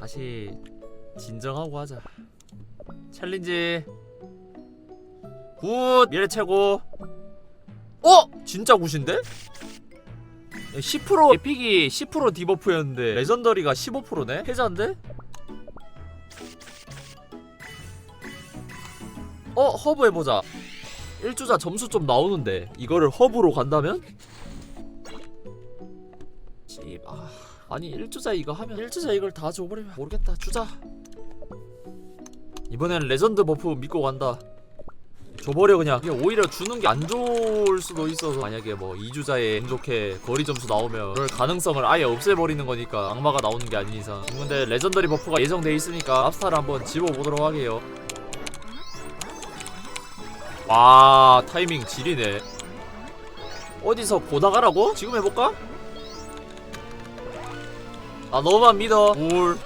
다시 진정하고 하자. 챌린지. 굿 미래 최고. 어 진짜 굿인데? 10% 에픽이 10% 디버프였는데 레전더리가 15%네? 해자인데? 어 허브 해보자 1주자 점수 좀 나오는데 이거를 허브로 간다면? 씨, 아, 아니 1주자 이거 하면 1주자 이걸 다 줘버리면 모르겠다. 주자. 이번엔 레전드 버프 믿고 간다. 줘버려 그냥. 이게 오히려 주는 게 안 좋을 수도 있어서. 만약에 뭐 2주자에 운 좋게 거리 점수 나오면 그럴 가능성을 아예 없애버리는 거니까 악마가 나오는 게 아닌 이상. 근데 레전더리 버프가 예정돼 있으니까 랍스타를 한번 집어보도록 하게요 와 타이밍 지리네 어디서 고다가라고? 지금 해볼까? 아 너만 믿어 울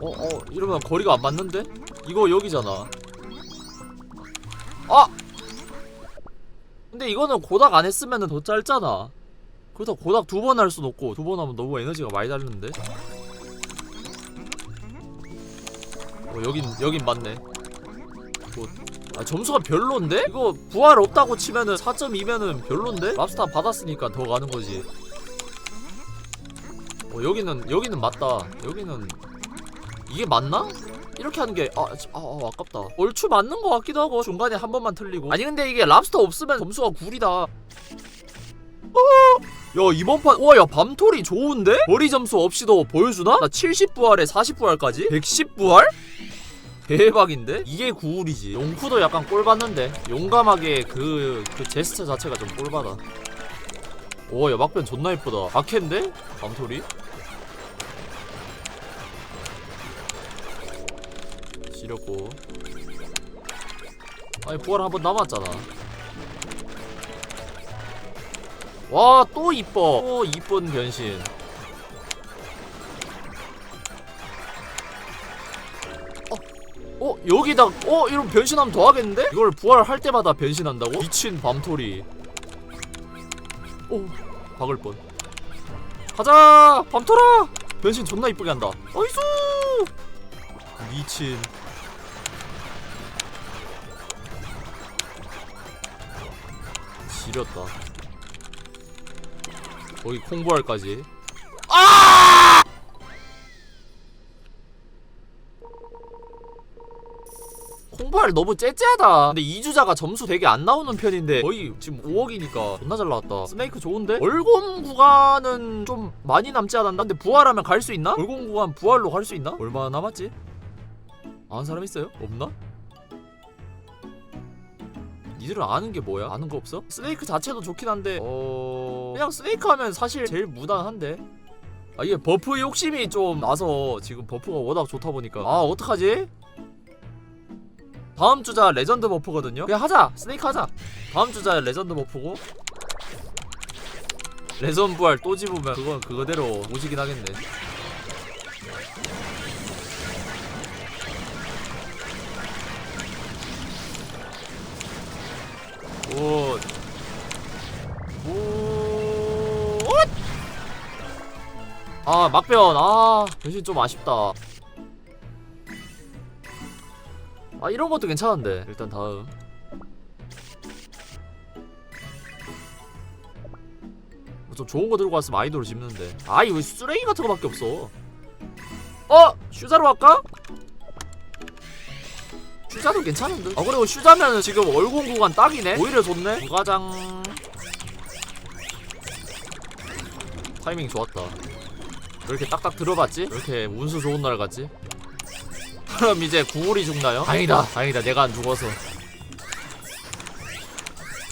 어, 어, 이러면 거리가 안 맞는데? 이거 여기잖아. 아! 근데 이거는 고닥 안 했으면 더 짧잖아. 그렇다고 고닥 두 번할 수는 없고, 두 번 하면 너무 에너지가 많이 다르는데? 어, 여긴, 여긴 맞네. 뭐, 아, 점수가 별론데? 이거 부활 없다고 치면은 4.2면은 별론데? 랍스타 받았으니까 더 가는 거지. 어, 여기는, 여기는 맞다. 여기는 이게 맞나? 이렇게 하는 게 아, 아, 아 아깝다. 얼추 맞는 것 같기도 하고 중간에 한 번만 틀리고. 아니 근데 이게 랍스터 없으면 점수가 구리다. 어! 야 이번 판 와 야 밤토리 좋은데? 머리 점수 없이도 보여주나? 나 70부활에 40부활까지? 110부활? 대박인데? 이게 구울이지. 용쿠도 약간 꼴받는데? 용감하게 그, 그 제스처 자체가 좀 꼴받아. 오 야 막변 존나 예쁘다. 아캔데? 밤토리? 지렸고. 아니 부활 한 번 남았잖아. 와 또 이뻐. 또 이쁜 변신 어, 어 여기다 어 이런 변신하면 더 하겠는데? 이걸 부활할 때마다 변신한다고? 미친 밤토리. 오 박을 뻔. 가자! 밤토라! 변신 존나 이쁘게 한다. 어이수 미친. 지렸다. 거기 콩부할까지. 아! 콩부할 너무 째째하다 근데 2주자가 점수 되게 안 나오는 편인데 거의 지금 5억이니까 존나 잘 나왔다 스네이크 좋은데? 얼곰 구간은 좀 많이 남지 않았나? 근데 부활하면 갈 수 있나? 얼곰 구간 부활로 갈 수 있나? 얼마나 남았지? 아는 사람 있어요? 없나? 니들은 아는 게 뭐야? 아는 거 없어? 스네이크 자체도 좋긴 한데 어... 그냥 스네이크 하면 사실 제일 무난한데 아 이게 버프 욕심이 좀 나서 지금 버프가 워낙 좋다 보니까 아 어떡하지? 다음 주자 레전드 버프거든요? 그냥 하자! 스네이크 하자! 다음 주자 레전드 버프고 레전 부활 또 집으면 그건 그거대로 오지긴 하겠네 굿. 굿. 아, 막변. 아, 변신 좀 아쉽다. 아, 이런 것도 괜찮은데. 일단 다음. 뭐좀 좋은 거 들고 왔으면 아이돌을 집는데. 아, 이거 쓰레기 같은 거밖에 없어. 어? 슈자로 할까? 슈자도 괜찮은데? 아 그리고 슈자면은 지금 얼공 구간 딱이네? 오히려 좋네? 부가장 타이밍 좋았다 왜 이렇게 딱딱 들어갔지? 왜 이렇게 운수 좋은 날 같지? 그럼 이제 구울이 죽나요? 다행이다. 다행이다. 내가 안 죽어서.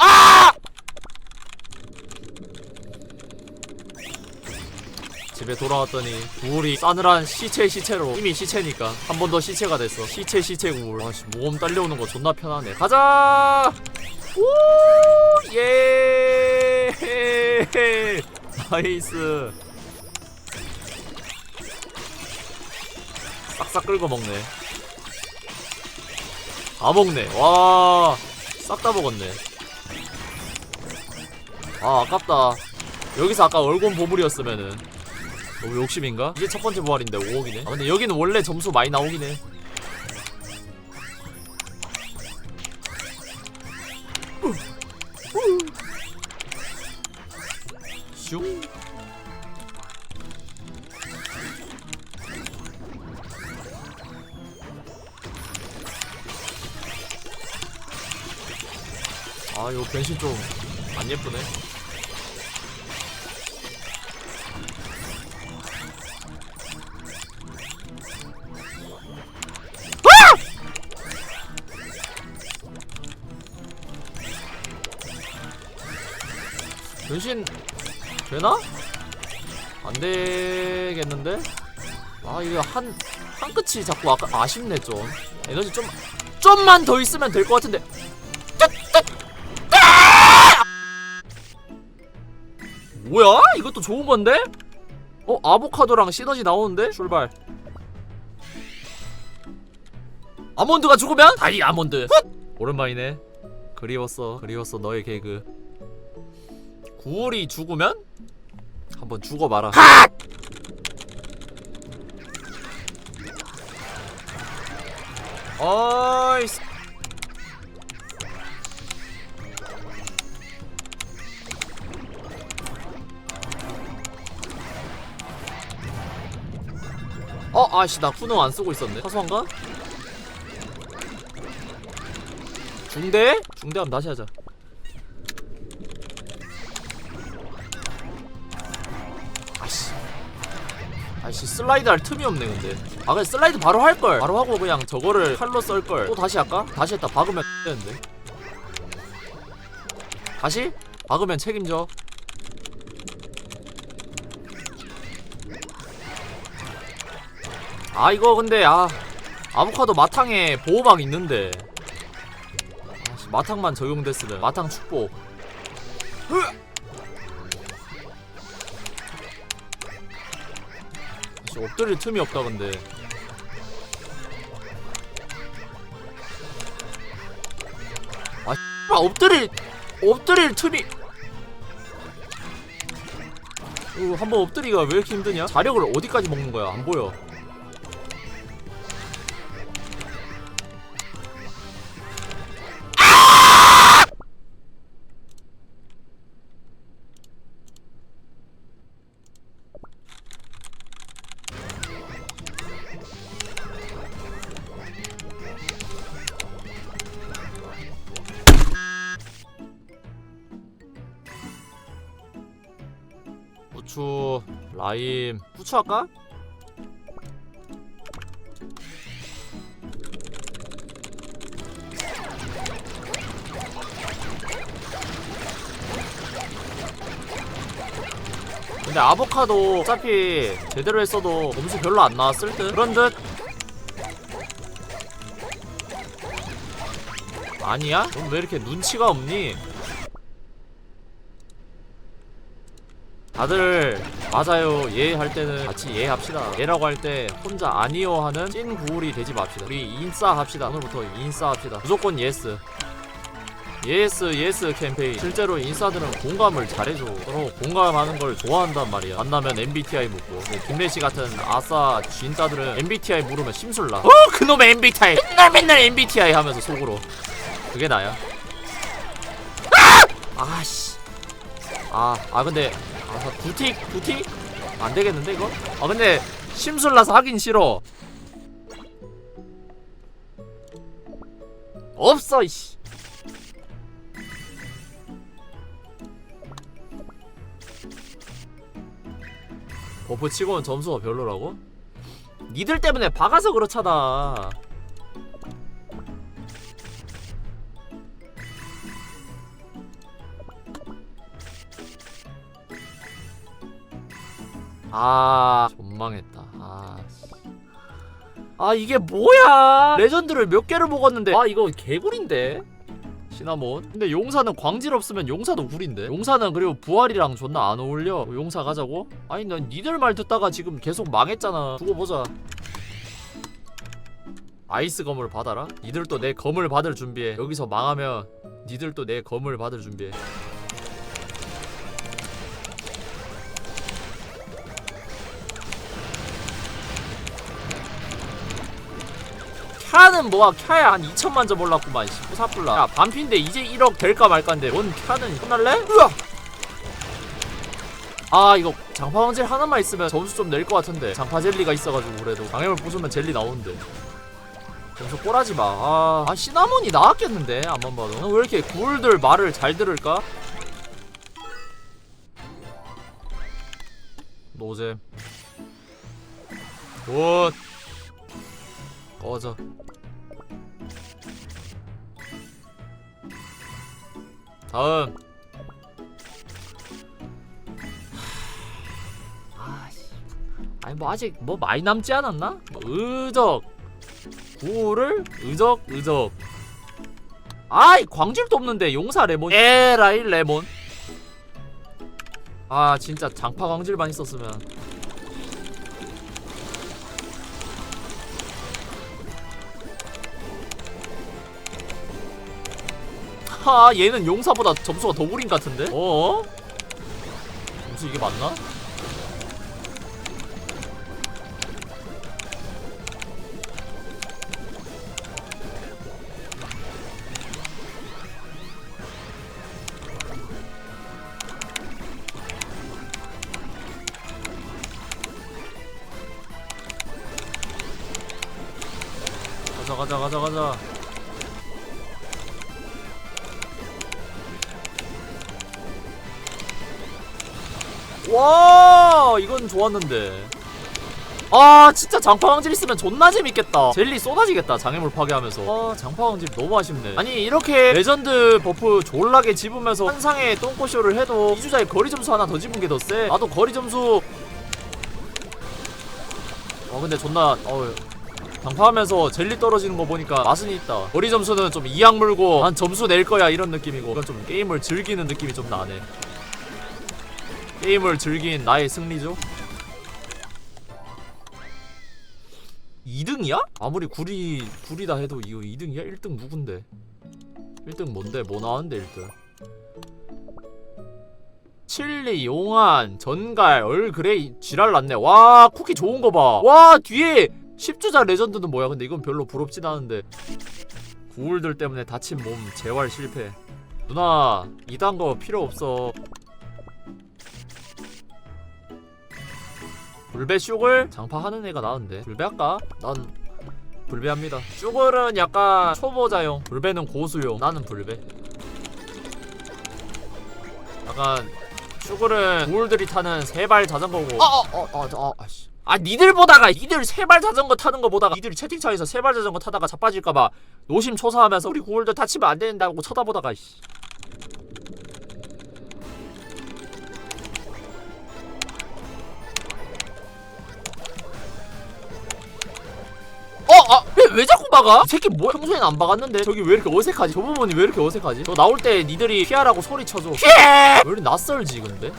아! 집에 돌아왔더니 구울이 싸늘한 시체 시체로 이미 시체니까 한 번 더 시체가 됐어. 시체 시체 구울. 아씨 모험 딸려오는 거 존나 편하네. 가자! 오예! 나이스. 싹싹 긁어 먹네 다 먹네. 와 싹 다 먹었네. 아 아깝다. 여기서 아까 얼곤 보물이었으면은. 너무 욕심인가? 이게 첫 번째 부활인데 5억이네? 아 근데 여기는 원래 점수 많이 나오긴 해. 슝 아, 이거 변신 좀 안 예쁘네. 변신 되나? 안 되겠는데? 아 이거 한, 한 끝이 자꾸 아까 아쉽네 좀 에너지 좀 좀만 더 있으면 될 것 같은데 뭐야? 이것도 좋은 건데? 어 아보카도랑 시너지 나오는데? 출발. 아몬드가 죽으면? 다이 아몬드. 훗! 오랜만이네. 그리웠어. 그리웠어 너의 개그. 구월이 죽으면? 한번 죽어봐라. 어이씨 아씨 나 쿠노 안 쓰고 있었네. 사소한가? 중대? 중대하면 다시 하자. 아씨. 아씨 슬라이드 할 틈이 없네 근데. 아 그냥 슬라이드 바로 할걸. 바로 하고 그냥 저거를 칼로 썰걸. 또 다시 할까? 다시 했다. 박으면 되는데. 다시? 박으면 책임져 아 이거 근데 아 아보카도 마탕에 보호막 있는데 아씨, 마탕만 적용됐으면 마탕 축복 아씨, 엎드릴 틈이 없다 근데 아 씨발, 엎드릴 엎드릴 틈이 이거 한번 엎드리기가 왜 이렇게 힘드냐? 자력을 어디까지 먹는 거야? 안 보여. 라임 부추 할까? 근데 아보카도 어차피 제대로 했어도 점수 별로 안 나왔을 듯 그런 듯 아니야? 넌 왜 이렇게 눈치가 없니? 다들 맞아요. 예 할 때는 같이 예 합시다. 예라고 할 때 혼자 아니요 하는 찐 구울이 되지 맙시다. 우리 인싸 합시다. 오늘부터 인싸 합시다. 무조건 예스. 예스 예스 캠페인. 실제로 인싸들은 공감을 잘해줘. 서로 공감하는 걸 좋아한단 말이야. 만나면 MBTI 묻고. 뭐 김래씨 같은 아싸 진짜들은 MBTI 물으면 심술나. 어? 그놈의 MBTI 맨날 맨날 MBTI 하면서 속으로. 그게 나야. 아! 아씨. 아, 아 근데 아, 부틱 부틱 안 되겠는데 이거? 아 근데 심술나서 하긴 싫어. 없어 이씨. 버프 치고는 점수가 별로라고? 니들 때문에 박아서 그렇잖아. 아 존망했다. 아, 씨. 아 이게 뭐야? 레전드를 몇 개를 먹었는데. 아 이거 개구린데? 시나몬? 근데 용사는 광질 없으면 용사도 구린데? 용사는 그리고 부활이랑 존나 안 어울려. 용사 가자고? 아니 난 니들 말 듣다가 지금 계속 망했잖아. 두고 보자. 아이스 검을 받아라? 니들도 내 검을 받을 준비해. 여기서 망하면 니들도 내 검을 받을 준비해 캬는 뭐야 캬야 한 2천만 점 올랐구만 씨부사뿔라 야 반피인데 이제 1억 될까 말까인데 뭔 캬는 혼날래? 으아! 아 이거 장파 왕젤 하나만 있으면 점수 좀 낼 것 같은데 장파 젤리가 있어가지고 그래도 장애물 부수면 젤리 나오는데 점수 꼬라지 마. 아, 아 시나몬이 나왔겠는데 안만 봐도. 왜 이렇게 굴들 말을 잘 들을까? 노잼. 굿. 꺼져. 다음. 아씨. 아니 뭐 아직 뭐 많이 남지 않았나? 뭐 의적. 구호를 의적 의적 아이 광질도 없는데 용사 레몬 에라이 레몬 아 진짜 장파 광질만 있었으면 하 얘는 용사보다 점수가 더 구린 같은데? 어? 점수 이게 맞나? 가자 가자 가자 가자 와 이건 좋았는데. 아 진짜 장파왕질 있으면 존나 재밌겠다. 젤리 쏟아지겠다 장애물 파괴하면서. 아 장파왕질 너무 아쉽네. 아니 이렇게 레전드 버프 졸라게 집으면서 한상에 똥꼬쇼를 해도 이주자의 거리 점수 하나 더 집은 게 더 세 나도 거리 점수. 어 근데 존나 어 장파하면서 젤리 떨어지는 거 보니까 맛은 있다. 거리 점수는 좀 이악 물고 한 점수 낼 거야 이런 느낌이고. 이건 좀 게임을 즐기는 느낌이 좀 나네. 게임을 즐긴 나의 승리죠. 2등이야? 아무리 구리 구리다 해도 이거 2등이야? 1등 누군데? 1등 뭔데? 뭐 나왔는데 1등? 칠리, 용안, 전갈, 얼그레이 지랄 났네. 와 쿠키 좋은 거 봐. 와 뒤에 10주자 레전드는 뭐야? 근데 이건 별로 부럽진 않은데. 구울들 때문에 다친 몸 재활 실패. 누나 이딴 거 필요 없어. 불배 슈글 장파하는 애가 나은데 불배 할까? 난 불배합니다. 슈글은 약간 초보자용, 불배는 고수용. 나는 불배. 약간 슈글은 구울들이 타는 세발 자전거고. 어어어어 아씨. 아 니들 보다가 니들 세발 자전거 타는 거 보다가 니들이 채팅창에서 세발 자전거 타다가 자빠질까봐 노심초사하면서 우리 구울들 다치면 안 된다고 쳐다보다가 씨. 아, 왜, 왜 자꾸 박아? 이 새끼 뭐야? 평소엔 안 박았는데 저기 왜 이렇게 어색하지? 저 부분이 왜 이렇게 어색하지? 너 나올 때 니들이 피하라고 소리 쳐줘. 피해! 왜 이렇게 낯설지 근데?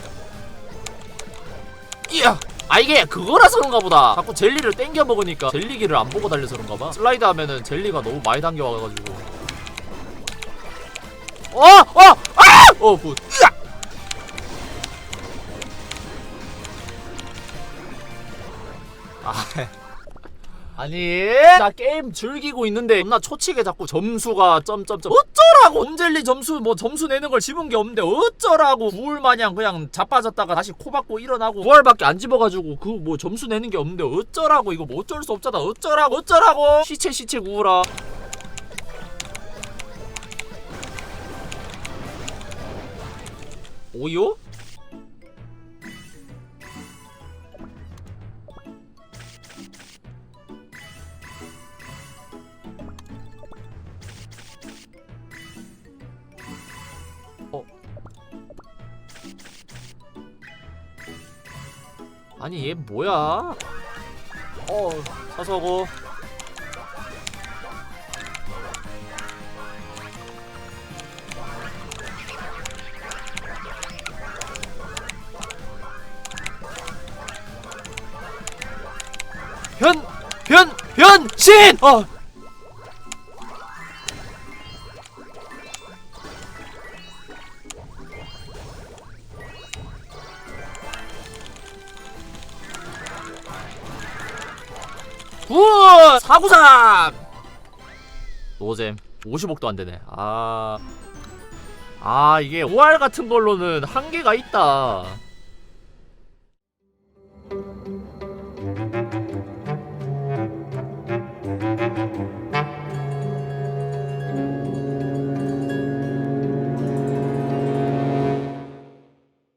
이야! 아 이게 그거라서 그런가 보다. 자꾸 젤리를 땡겨 먹으니까 젤리기를 안 보고 달려서 그런가 봐. 슬라이드 하면은 젤리가 너무 많이 당겨 와가지고. 어! 어! 아! 어, 굿. 으악! 아. 아니 나 게임 즐기고 있는데 나 초치게 자꾸 점수가 점점점. 어쩌라고? 언젤리 점수 뭐 점수 내는 걸 집은 게 없는데 어쩌라고? 구울 마냥 그냥 자빠졌다가 다시 코 박고 일어나고 부활밖에 안 집어가지고 그 뭐 점수 내는 게 없는데 어쩌라고? 이거 뭐 어쩔 수 없잖아. 어쩌라고? 어쩌라고? 시체 시체 구우라. 오요? 아니 얘 뭐야? 어 사서고 변! 변! 변신! 어! 굿! 493! 노잼 50억도 안 되네 아... 아 이게 OR 같은 걸로는 한계가 있다